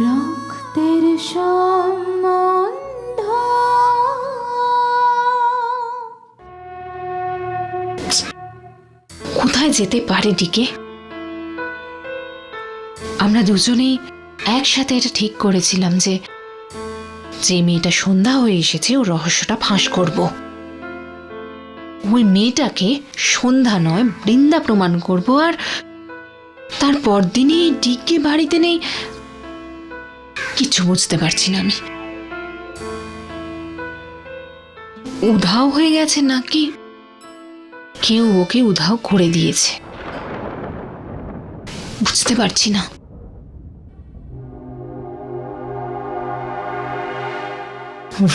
রক্তের সম্বন্ধ। কোথায় যেতে পারে ডিকে? আমরা দুজনেই একসাথে এটা ঠিক করেছিলাম যে যে মেয়েটা সন্ধ্যা হয়ে এসেছে ও রহস্যটা ফাঁস করব। ওই মেয়েটাকে সন্ধ্যা নয়, বৃন্দা প্রমাণ করব আর তার পরদিনই ডিকে বাড়িতে নেই কিছু বুঝতে পারছি না আমি। উধাও হয়ে গেছে নাকি? কেউ ওকে উধাও করে দিয়েছে। বুঝতে পারছি না।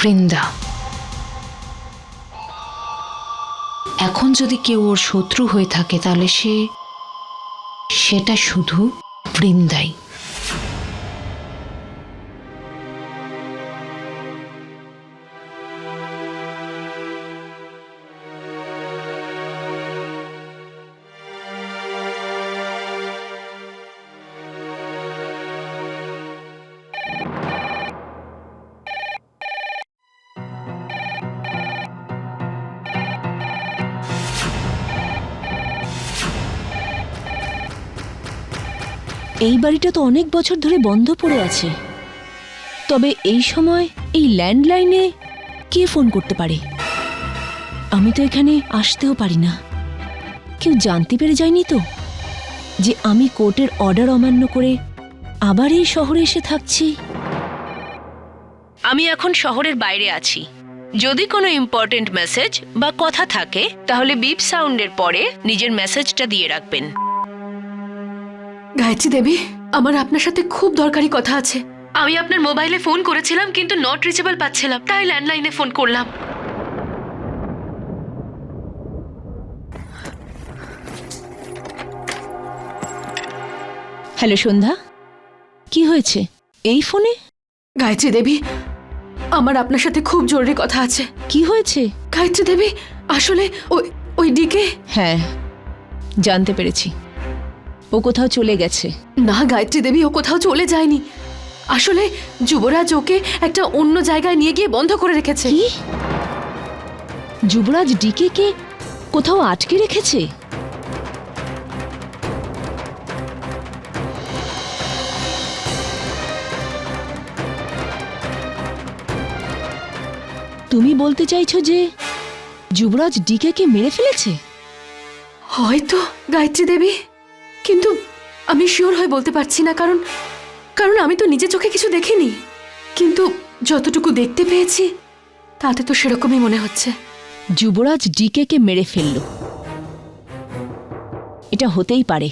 বৃন্দা। এখন যদি কেউ ওর শত্রু হয়ে থাকে, তাহলে সে সেটা শুধু বৃন্দাই। এই বাড়িটা তো অনেক বছর ধরে বন্ধ পড়ে আছে। তবে এই সময় এই ল্যান্ডলাইনে কে ফোন করতে পারে? আমি তো এখানে আসতেও পারি না। কেউ জানতে পেরে যায়নি তো যে আমি কোর্টের অর্ডার অমান্য করে আবার এই শহরে এসে থাকছি। আমি এখন শহরের বাইরে আছি। যদি কোনো ইম্পর্টেন্ট মেসেজ বা কথা থাকে, তাহলে বিপ সাউন্ডের পরে নিজের মেসেজটা দিয়ে রাখবেন। গায়ত্রী দেবী আমার আপনার সাথে খুব দরকারি কথা আছে। আমি আপনার মোবাইলে ফোন করেছিলাম কিন্তু নট রিচেবল পাচ্ছিলাম। তাই ল্যান্ডলাইনে ফোন করলাম। হ্যালো সন্ধ্যা। কি হয়েছে? এই ফোনে? গায়ত্রী দেবী আমার আপনার সাথে খুব জরুরি কথা আছে। কি হয়েছে? গায়ত্রী দেবী আসলে ওই ওই ডিকে? হ্যাঁ জানতে পেরেছি। ও কোথাও চলে গেছে। না গায়ত্রী দেবী ও কোথাও চলে যায়নি। আসলে যুবরাজ ওকে একটা অন্য জায়গায় নিয়ে গিয়ে বন্ধ করে রেখেছে। কি? যুবরাজ ডিকে কে কোথাও আটকে রেখেছে? তুমি বলতে চাইছো যে যুবরাজ ডিকে কে মেরে ফেলেছে? হয়তো গায়ত্রী দেবী। কিন্তু আমি শিওর হয়ে বলতে পারছি না, কারণ কারণ আমি তো নিজে চোখে কিছু দেখিনি। কিন্তু যতটুকু দেখতে পেয়েছি, তাতে তো সেরকমই মনে হচ্ছে। যুবরাজ ডিকে কে মেরে ফেলল। এটা হতেই পারে।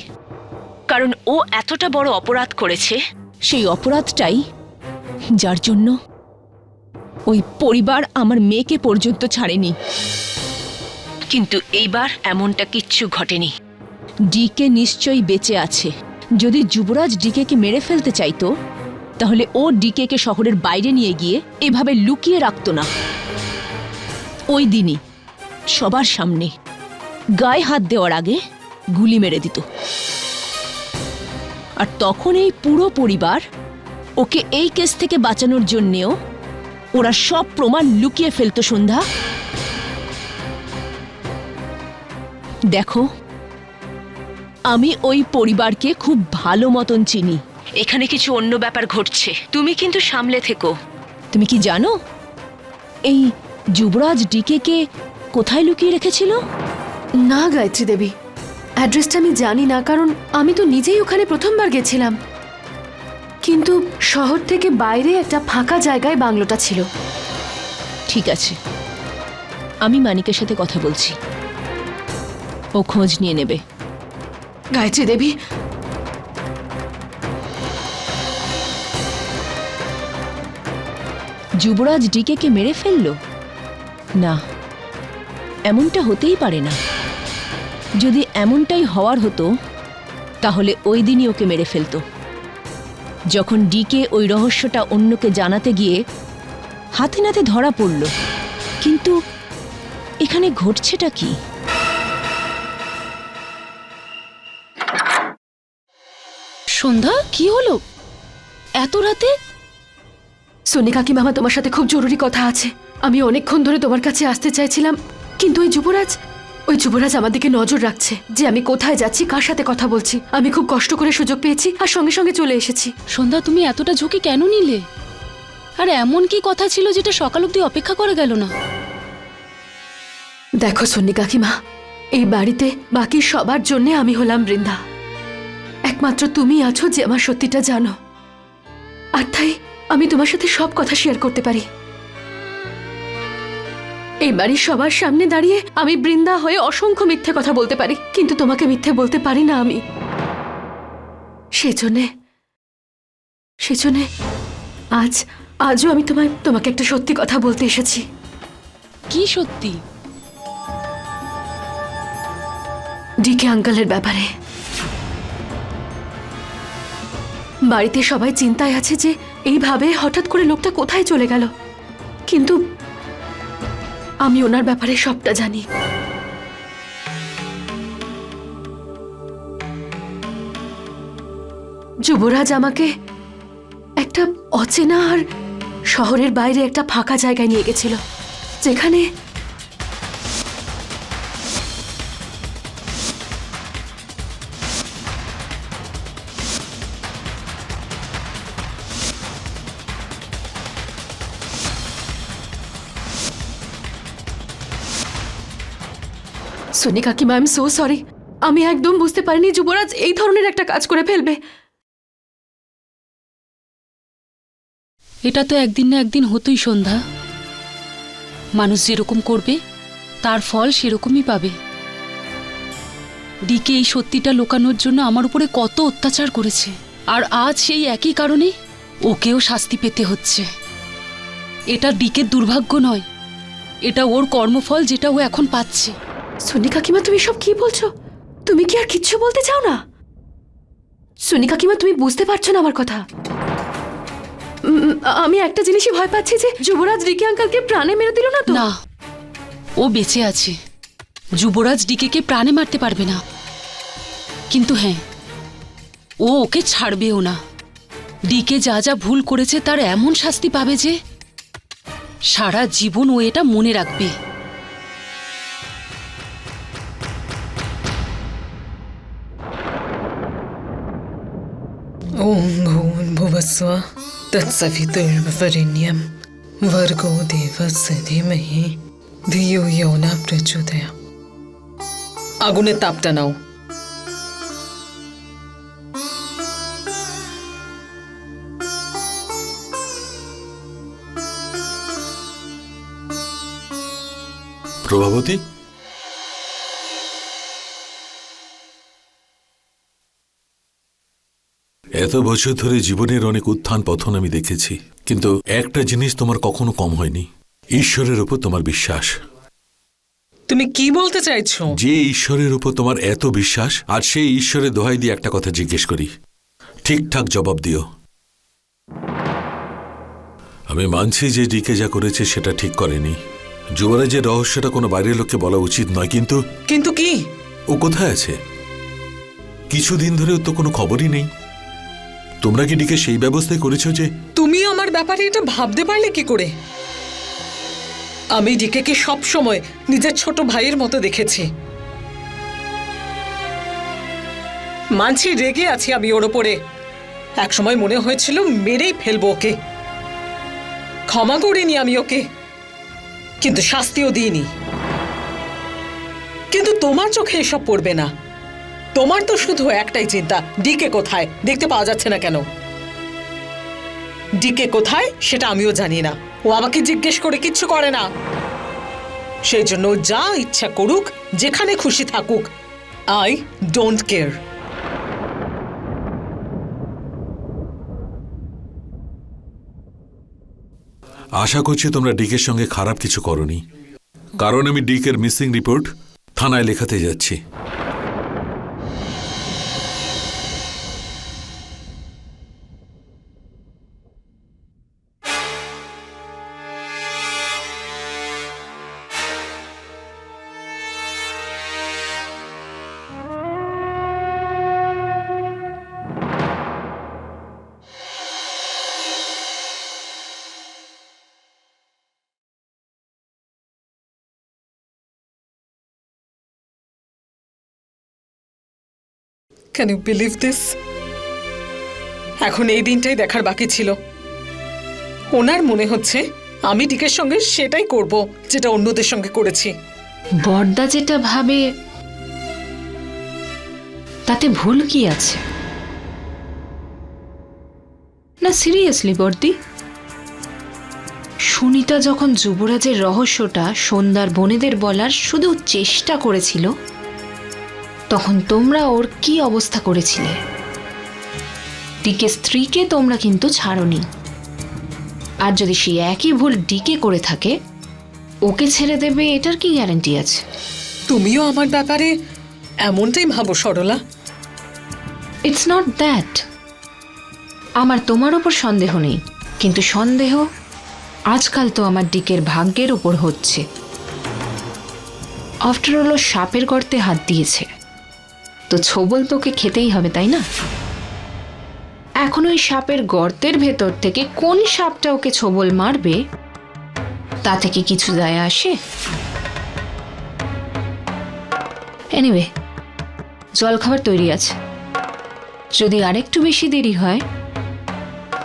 কারণ ও এতটা বড় অপরাধ করেছে, সেই অপরাধটাই যার জন্য ওই পরিবার আমার মেয়েকে পর্যন্ত ছাড়েনি। কিন্তু এইবার এমনটা কিচ্ছু ঘটেনি। ডিকে নিশ্চয়ই বেঁচে আছে। যদি যুবরাজ ডিকেকে মেরে ফেলতে চাইতো, তাহলে ও ডিকেকে শহরের বাইরে নিয়ে গিয়ে এভাবে লুকিয়ে রাখতো না। ওই দিনই সবার সামনে গায়ে হাত দেওয়ার আগে গুলি মেরে দিত। আর তখন এই পুরো পরিবার ওকে এই কেস থেকে বাঁচানোর জন্যেও ওরা সব প্রমাণ লুকিয়ে ফেলতো সন্ধ্যা। দেখো আমি ওই পরিবারকে খুব ভালো মতন চিনি। এখানে কিছু অন্য ব্যাপার ঘটছে। তুমি কিন্তু সামলে থেকো। তুমি কি জানো? এই যুবরাজ ডিকে কে কোথায় লুকিয়ে রেখেছিল? না গায়ত্রী দেবী। অ্যাড্রেসটা আমি জানি না কারণ আমি তো নিজেই ওখানে প্রথমবার গেছিলাম। কিন্তু শহর থেকে বাইরে একটা ফাঁকা জায়গায় বাংলোটা ছিল। ঠিক আছে। আমি মানিকের সাথে কথা বলছি। ও খোঁজ নিয়ে নেবে। গায়ত্রী দেবী। যুবরাজ ডিকে কে মেরে ফেলল? না, এমনটা হতেই পারে না। যদি এমনটাই হওয়ার হতো, তাহলে ওই দিনই ওকে মেরে ফেলতো। যখন ডিকে ওই রহস্যটা অন্যকে জানাতে গিয়ে হাতে নাতে ধরা পড়ল, কিন্তু এখানে ঘটছেটা কি? সন্ধ্যা? কি হলো? এত রাতে? সোনি কাকিমামা তোমার সাথে খুব জরুরি কথা আছে। আমি অনেকক্ষণ ধরে তোমার কাছে আসতে চাইছিলাম কিন্তু ওই যুবরাজ ওই যুবরাজ আমার দিকে নজর রাখছে যে আমি কোথায় যাচ্ছি কার সাথে কথা বলছি। আমি খুব কষ্ট করে সুযোগ পেয়েছি আর সঙ্গে সঙ্গে চলে এসেছি। সন্ধ্যা তুমি এতটা ঝুঁকি কেন নিলে? আর এমন কি কথা ছিল যেটা সকাল অবধি অপেক্ষা করা গেল না? দেখো সন্নি কাকিমা এই বাড়িতে বাকি সবার জন্য আমি হলাম বৃন্দা। একমাত্র তুমি আছো যে আমার সত্যিটা জানো। আর তাই আমি তোমার সাথে সব কথা শেয়ার করতে পারি। এই বাড়ির সবার সামনে দাঁড়িয়ে আমি বৃন্দা হয়ে অসংখ্য মিথ্যে কথা বলতে পারি কিন্তু তোমাকে মিথ্যে বলতে পারি না আমি। সেজন্যে সেজন্যে আজ আজও আমি তোমায় তোমাকে একটা সত্যি কথা বলতে এসেছি। কি সত্যি? ডিকে আঙ্কালের ব্যাপারে। বাড়িতে সবাই চিন্তায় আছে যে এইভাবে হঠাৎ করে লোকটা কোথায় চলে গেল। কিন্তু আমি ওনার ব্যাপারে সবটা জানি। যুবরাজ আমাকে একটা অচেনা আর শহরের বাইরে একটা ফাঁকা জায়গায় নিয়ে গেছিল, যেখানে সোনি কাকিমা আই এম সো সরি। আমি একদম বুঝতে পারিনি যুবরাজ এই ধরনের একটা কাজ করে ফেলবে। এটা তো একদিন না একদিন হতোই সন্ধ্যা। মানুষ যেরকম করবে, তার ফল সেরকমই পাবে। ডিকে এই সত্যিটা লোকানোর জন্য আমার উপরে কত অত্যাচার করেছে। আর আজ সেই একই কারণে ওকেও শাস্তি পেতে হচ্ছে। এটা ডিকের দুর্ভাগ্য নয়। এটা ওর কর্মফল যেটা ও এখন পাচ্ছে। সোনি কাকিমা, তুমি সব কি বলছো? তুমি কি আর কিচ্ছু বলতে চাও না? সোনি কাকিমা, তুমি বুঝতে পারছ না আমার কথা। আমি একটা জিনিসই ভয় পাচ্ছি যে যুবরাজ রিকি আঙ্কালকে প্রাণে মেরে দিল না তো? না, ও বেঁচে আছে। যুবরাজ ডিকেকে প্রাণে মারতে পারবে না। কিন্তু হ্যাঁ ও ওকে ছাড়বেও না। ডিকে যা যা ভুল করেছে তার এমন শাস্তি পাবে যে সারা জীবন ও এটা মনে রাখবে। ॐ भूर्भुवस्व तत्सवितुर्वरेण्यं भर्गो देवस्य धीमहि ধিয়ো ইয়ো না প্রচোদয়া আগুনের তাপটা নাও প্রভাবতী এত বছর ধরে জীবনের অনেক উত্থান পথন আমি দেখেছি কিন্তু একটা জিনিস তোমার কখনো কম হয়নি ঈশ্বরের উপর তোমার বিশ্বাস। তুমি কি বলতে চাইছো? যে ঈশ্বরের উপর তোমার এত বিশ্বাস আর সেই ঈশ্বরের দোহাই দিয়ে একটা কথা জিজ্ঞেস করি। ঠিকঠাক জবাব দিও। আমি মানছি যে ডিকে যা করেছে সেটা ঠিক করেনি। যুবরাজের রহস্যটা কোনো বাইরের লোককে বলা উচিত নয় কিন্তু কিন্তু কি? ও কোথায় আছে? কিছুদিন ধরে ওর তো কোনো খবরই নেই। তোমরা কি ডিকে সেই ব্যবস্থাই করেছ যে তুমি আমার ব্যাপারে এটা ভাবতে পারলে কি করে? আমি ডিকেকে সব সময় নিজের ছোট ভাইয়ের মতো দেখেছি। মানছি রেগে আছি আমি ওর ওপরে। একসময় মনে হয়েছিল মেরেই ফেলব ওকে। ক্ষমা করিনি আমি ওকে। কিন্তু শাস্তিও দিইনি। কিন্তু তোমার চোখে এসব পড়বে না। তোমার তো শুধু একটাই চিন্তা, ডিকে কোথায়? দেখতে পাওয়া যাচ্ছে না কেন? ডিকে কোথায়? সেটা আমিও জানি না। ও আমাকে জিজ্ঞেস করে কিচ্ছু করে না। সেই জন্য যা ইচ্ছা করুক, যেখানে খুশি থাকুক, আই ডোন্ট কেয়ার। আশা করছি তোমরা ডিকের সঙ্গে খারাপ কিছু করনি। কারণ আমি ডিকের মিসিং রিপোর্ট থানায় লেখাতে যাচ্ছি। ক্যান ইউ বিলিভ দিস এখন এই দিনটাই দেখার বাকি ছিল। ওনার মনে হচ্ছে আমি ডিকের সঙ্গে সেটাই করব, যেটা অন্যদের সঙ্গে করেছি। বর্দা যেটা ভাবে, তাতে ভুল কি আছে? না সিরিয়াসলি বর্দি? সুনিতা যখন যুবরাজের রহস্যটা সন্ধ্যার বোনেদের বলার শুধু চেষ্টা করেছিল তখন তোমরা ওর কি অবস্থা করেছিলে? ডিকে স্ত্রীকে তোমরা কিন্তু ছাড়নি। আর যদি সে একই ভুল ডিকে করে থাকে ওকে ছেড়ে দেবে এটার কি গ্যারান্টি আছে? তুমিও আমার ব্যাপারে এমনটাই ভাবো সরলা। ইটস নট দ্যাট আমার তোমার ওপর সন্দেহ নেই। কিন্তু সন্দেহ আজকাল তো আমার ডিকের ভাগ্যের উপর হচ্ছে। আফটার অল সাপের গর্তে হাত দিয়েছে। তো ছোবল তোকে খেতেই হবে, তাই না? এখন ওই সাপের গর্তের ভেতর থেকে কোন সাপটা ওকে ছোবল মারবে, তা থেকে কিছু যায় আসে? এনিওয়ে জলখাবার তৈরি আছে। যদি আরেকটু বেশি দেরি হয়,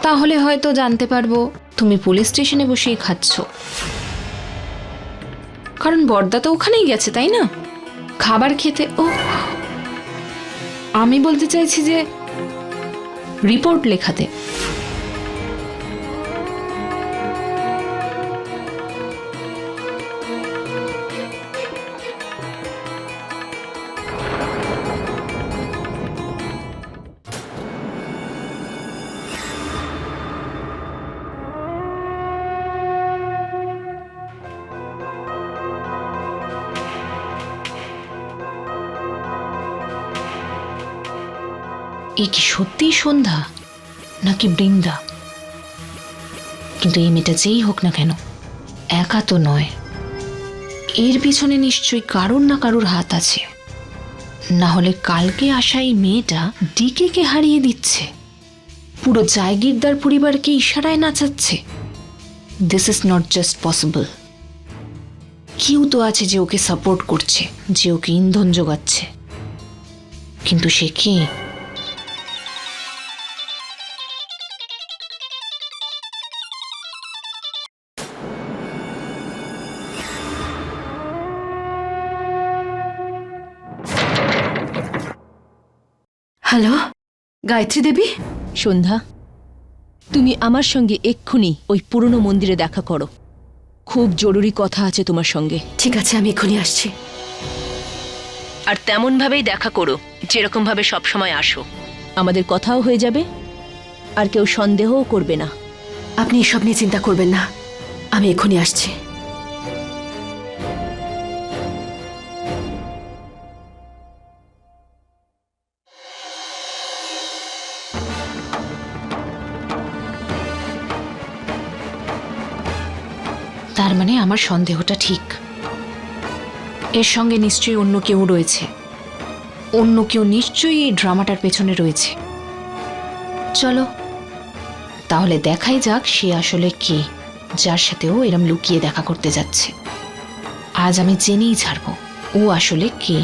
তাহলে হয়তো জানতে পারব তুমি পুলিশ স্টেশনে বসেই খাচ্ছ। কারণ বর্দা তো ওখানেই গেছে, তাই না? খাবার খেতে, ও আমি বলতে চাইছি যে রিপোর্ট লেখাতে। এ কি সত্যিই সন্ধ্যা? নাকি বৃন্দা? কিন্তু এই মেয়েটা যেই হোক না কেন, একা তো নয়। এর পিছনে নিশ্চয়ই কারোর না কারোর হাত আছে। না হলে কালকে আসা এই মেয়েটা ডিকেকে হারিয়ে দিচ্ছে। পুরো জায়গিরদার পরিবারকে ইশারায় নাচাচ্ছে। This is not just possible কেউ তো আছে যে ওকে সাপোর্ট করছে, যে ওকে ইন্ধন যোগাচ্ছে। কিন্তু সে কে? গায়ত্রী দেবী? সন্ধ্যা তুমি আমার সঙ্গে এক্ষুনি ওই পুরনো মন্দিরে দেখা করো। খুব জরুরি কথা আছে তোমার সঙ্গে। ঠিক আছে আমি এক্ষুনি আসছি। আর তেমনভাবেই দেখা করো যেরকম ভাবে সবসময় আসো। আমাদের কথাও হয়ে যাবে আর কেউ সন্দেহও করবে না। আপনি এসব নিয়ে চিন্তা করবেন না। আমি এখনই আসছি। আমার সন্দেহটা ঠিক। এর সঙ্গে নিশ্চয়ই অন্য কেউ রয়েছে। অন্য কেউ নিশ্চয়ই এই ড্রামাটার পেছনে রয়েছে। চলো, তাহলে দেখাই যাক সে আসলে কে, যার সাথেও এরম লুকিয়ে দেখা করতে যাচ্ছে। আজ আমি জেনেই ছাড়বো, ও আসলে কে।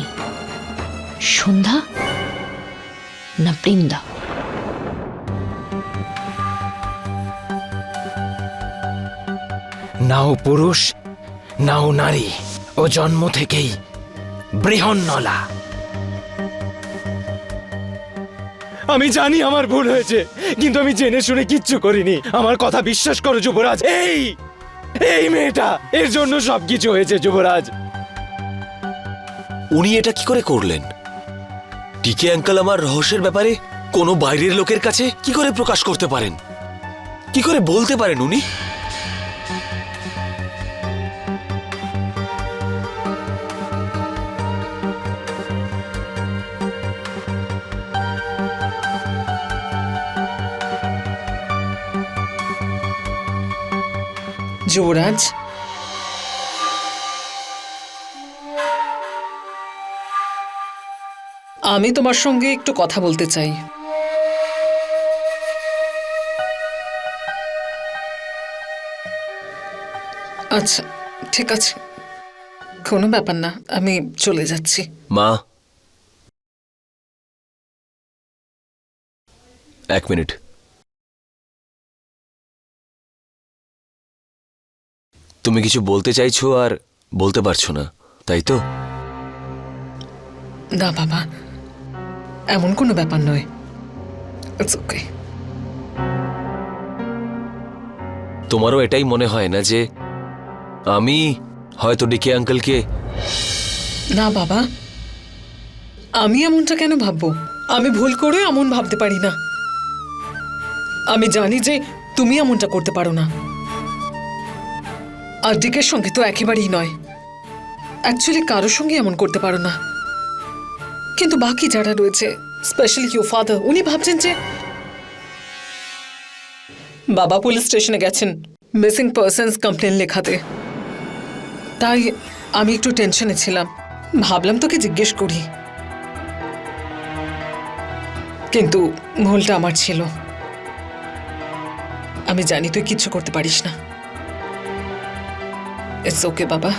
সন্ধ্যা না বৃন্দা? নাও পুরুষ, নাও নারী ও জন্ম থেকেই বৃহন্নলা। আমি জানি আমার ভুল হয়েছে, কিন্তু আমি জেনে শুনে কিচ্ছু করিনি। আমার কথা বিশ্বাস করো যুবরাজ, এই এই মেয়েটা, এর জন্য সবকিছু হয়েছে যুবরাজ। উনি এটা কি করে করলেন? টিকে আঙ্কেল আমার রহস্যের ব্যাপারে কোনো বাইরের লোকের কাছে কি করে প্রকাশ করতে পারেন? কি করে বলতে পারেন উনি? যুবরাজ। আমি তোমার সঙ্গে একটু কথা বলতে চাই। আচ্ছা ঠিক আছে। কোনো ব্যাপার না, আমি চলে যাচ্ছি। মা। এক মিনিট। তুমি কিছু বলতে চাইছো আর বলতে পারছ না তাই তো? না বাবা। এমন কোনো ব্যাপার নয়। ইটস ওকে তোমারও এটাই মনে হয় না যে আমি হয়তো ডিকে আঙ্কেলকে না বাবা। আমি এমনটা কেন ভাববো? আমি ভুল করে এমন ভাবতে পারি না। আমি জানি যে তুমি এমনটা করতে পারো না। আর ডিকের সঙ্গে তো একেবারেই নয়। অ্যাকচুয়ালি কারোর সঙ্গে এমন করতে পারো না। কিন্তু বাকি যারা রয়েছে স্পেশালি ইউ ফাদার উনি ভাবছেন যে বাবা পুলিশ স্টেশনে গেছেন মিসিং পার্সনস কমপ্লেন লেখাতে। তাই আমি একটু টেনশনে ছিলাম। ভাবলাম তোকে জিজ্ঞেস করি। কিন্তু ভুলটা আমার ছিল। আমি জানি তুই কিচ্ছু করতে পারিস না। ইটস ওকে বাবা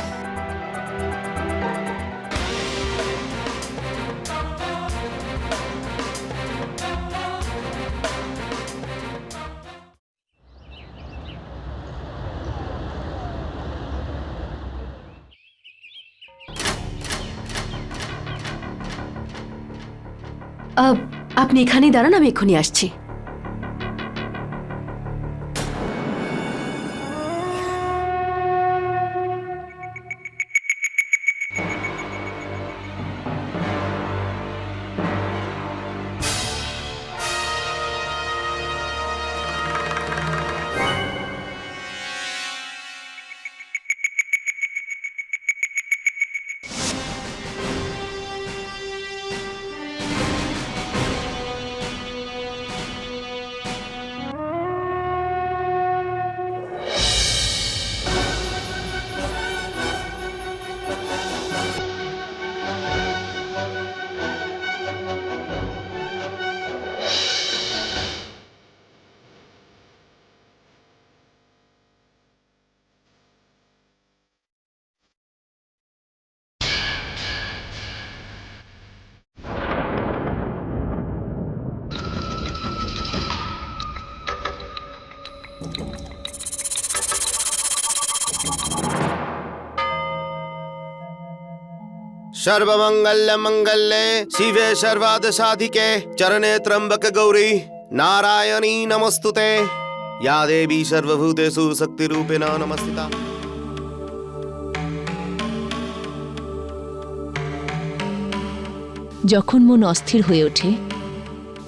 আপনি এখানেই দাঁড়ান আমি এক্ষুনি আসছি। ಸರ್ವಮಂಗಲ್ಯ ಮಂಗಲ್ಯೆ শিবে ಸರ್ವಾದ ಸಾಧಿಕೆ ಚರಣೆ ತ್ರಂಬಕ ಗೌರಿ ನಾರಾಯಣೀ ನಮಸ್ತುತೆ ಯಾ ದೇವಿ ಸರ್ವಭೂತೇಸು ಶಕ್ತಿ ರೂಪೇಣ ನಮಸ್ತಿತ যখন মন অস্থির হয়ে ওঠে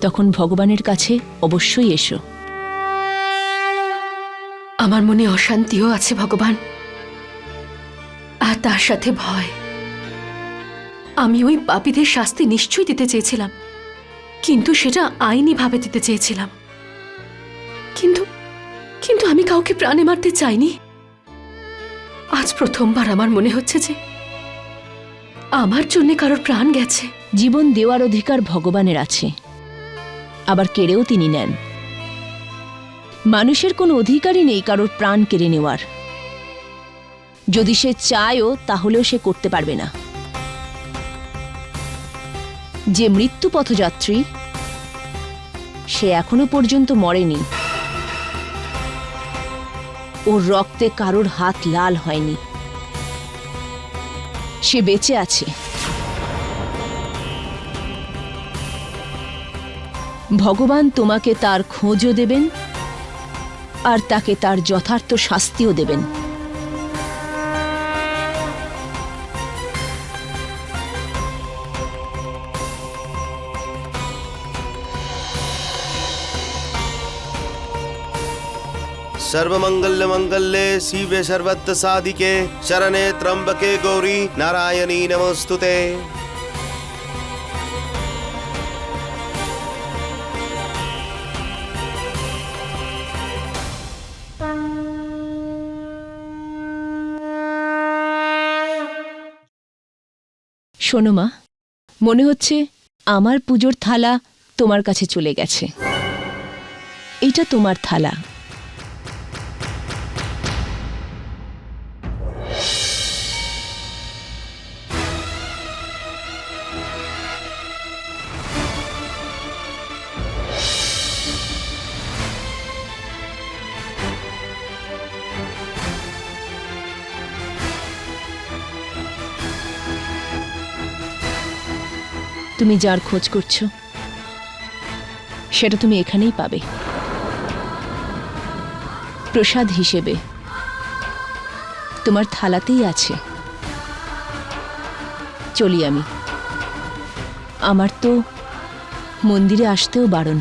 তখন ভগবানের কাছে অবশ্যই এসো। আমার মনে অশান্তিও আছে ভগবান আর তার সাথে ভয়। আমি ওই পাপীদের শাস্তি নিশ্চয়ই দিতে চেয়েছিলাম। কিন্তু সেটা আইনিভাবে দিতে চেয়েছিলাম। কিন্তু কিন্তু আমি কাউকে প্রাণে মারতে চাইনি। আজ প্রথমবার আমার মনে হচ্ছে যে আমার জন্য কারোর প্রাণ গেছে। জীবন দেওয়ার অধিকার ভগবানের আছে। আবার কেড়েও তিনি নেন। মানুষের কোনো অধিকারই নেই কারোর প্রাণ কেড়ে নেওয়ার। যদি সে চায়ও, তাহলেও সে করতে পারবে না। যে মৃত্যু পথযাত্রী, সে এখনও পর্যন্ত মরেনি। ওর রক্তে কারোর হাত লাল হয়নি। সে বেঁচে আছে। ভগবান তোমাকে তার খোঁজও দেবেন আর তাকে তার যথার্থ শাস্তিও দেবেন। सर्वमंगल्य मंगल्ये शिवे सर्वत्र साधिके शरणे त्र्यंबके गौरी नारायणी नमस्तुते শোনো মা মনে হচ্ছে আমার পুজোর থালা তোমার কাছে চলে গেছে এটা তোমার থালা তুমি যার খোঁজ করছ, সেটা তুমি এখানেই পাবে। প্রসাদ হিসেবে তোমার থালাতেই আছে। চলি আমি। আমার তো মন্দিরে আসতেও বারণ।